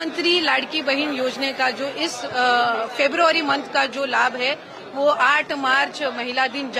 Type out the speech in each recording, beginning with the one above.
मंत्री लाड़की बहन योजना का जो इस फेब्रुवारी मंथ का जो लाभ है वो आठ मार्च महिला दिन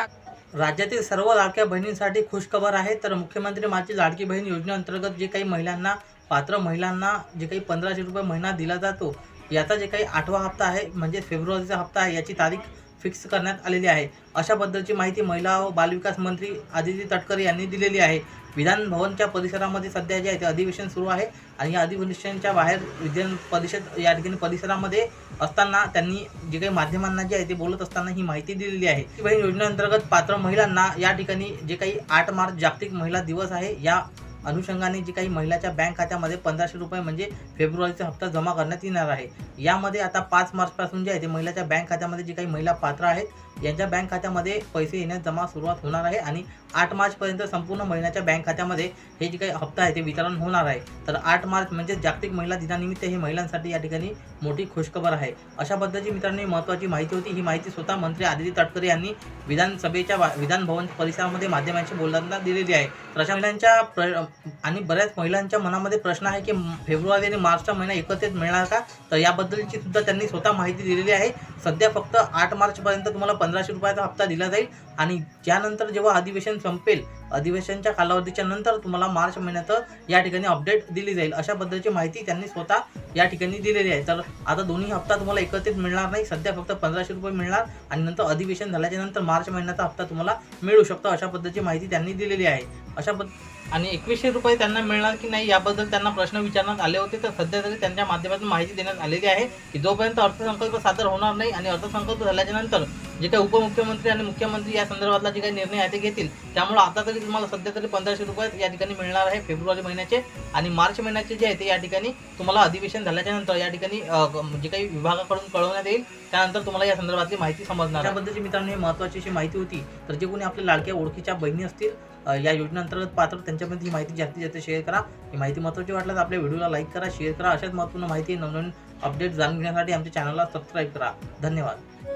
राज्यातील सर्व लाडक्या बहिणींसाठी खुशखबर आहे. तर मुख्यमंत्री माझी लाडकी बहीण योजनेअंतर्गत जे काही महिलांना पात्र महिलांना जे काही पंधराशे रुपये महिना दिला जातो याचा जे काही आठवा हप्ता आहे म्हणजे फेब्रुवारीचा हप्ता आहे याची तारीख फिक्स करण्यात आलेली आहे. अशा बद्दलची माहिती महिला व बालविकास मंत्री आदिती तटकरे यांनी दिलेली आहे. विधान भवनच्या परिसरामध्ये सध्या जे आहे ते अधिवेशन सुरू आहे आणि या अधिवेशनच्या बाहेर विधान परिषद या ठिकाणी परिसरामध्ये असताना त्यांनी जे काही माध्यमांना जे आहे ते बोलत असताना ही माहिती दिलेली आहे. ती बहीण योजनेअंतर्गत पात्र महिलांना या ठिकाणी जे काही आठ मार्च जागतिक महिला दिवस आहे या अनुषंगाने जी काही महिलाच्या बँक खात्यामध्ये पंधराशे रुपये म्हणजे फेब्रुवारीचा हप्ता जमा करण्यात येणार आहे. यामध्ये आता पाच मार्चपासून जे आहे ते महिलाच्या बँक खात्यामध्ये जी काही महिला पात्र आहेत यांच्या बँक खात्यामध्ये पैसे येण्यास जमा सुरुवात होणार आहे आणि आठ मार्चपर्यंत संपूर्ण महिन्याच्या बँक खात्यामध्ये हे जे काही हप्ता आहे ते वितरण होणार आहे. तर आठ मार्च म्हणजे जागतिक महिला दिनानिमित्त हे महिलांसाठी या ठिकाणी मोठी खुशखबर आहे. अशा पद्धतीची मित्रांनो महत्त्वाची माहिती होती. ही माहिती स्वतः मंत्री आदिती तटकरे यांनी विधानसभेच्या विधानभवन विधान भवन परिसरामध्ये माध्यमांशी बोलताना दिलेली आहे. तर अशा महिलांच्या प्र आणि बऱ्याच महिलांच्या मनामध्ये प्रश्न आहे की फेब्रुवारी आणि मार्चचा महिना एकत्रित मिळणार का? तर याबद्दलची सुद्धा त्यांनी स्वतः माहिती दिलेली आहे. सध्या फक्त आठ मार्चपर्यंत तुम्हाला पंधराशे रुपयाचा हप्ता दिला जाईल. आणि त्यानंतर जेव्हा अधिवेशन संपेल अधिवेशनच्या कालावधीच्या नंतर तुम्हाला मार्च महिन्यात या ठिकाणी अपडेट दिली जाईल. अशा पद्धतीची माहिती त्यांनी स्वतः या ठिकाणी दिलेली आहे. तर आता दोन्ही हप्ता तुम्हाला एकत्रित मिळणार नाही. सध्या फक्त पंधराशे रुपये मिळणार आणि नंतर अधिवेशन झाल्याच्यानंतर मार्च महिन्याचा हप्ता तुम्हाला मिळू शकतो अशा पद्धतीची माहिती त्यांनी दिलेली आहे. अशा पद्ध आणि एकवीसशे रुपये त्यांना मिळणार की नाही याबद्दल त्यांना प्रश्न विचारण्यात आले होते. तर सध्या तरी त्यांच्या माध्यमातून माहिती देण्यात आलेली आहे की जोपर्यंत अर्थसंकल्प सादर होणार नाही आणि अर्थसंकल्प झाल्याच्यानंतर जे काही उपमुख्यमंत्री आणि मुख्यमंत्री या संदर्भातला जे काही निर्णय आहे ते घेतील. त्यामुळे आता तरी तुम्हाला सध्या तरी पंधराशे रुपये या ठिकाणी मिळणार आहे फेब्रुवारी महिन्याचे आणि मार्च महिन्याचे जे आहे ते या ठिकाणी तुम्हाला अधिवेशन झाल्याच्यानंतर या ठिकाणी जे म्हणजे काही विभागाकडून कळवण्यात येईल. त्यानंतर तुम्हाला या संदर्भातली माहिती समजणार त्याबद्दलची मित्रांनो महत्वाची महत्त्वाची अशी माहिती होती. तर जे कोणी आपल्या लाडक्या ओळखीच्या बहिणी असतील या योजनेअंतर्गत पात्र त्यांच्यामध्ये ही माहिती जास्तीत जास्त शेअर करा. ही माहिती महत्त्वाची वाटल्यास आपल्या व्हिडिओला लाईक करा शेअर करा. अशाच महत्त्वपूर्ण माहिती नवनवीन अपडेट जाणून घेण्यासाठी आमच्या चॅनलला सबस्क्राईब करा. धन्यवाद.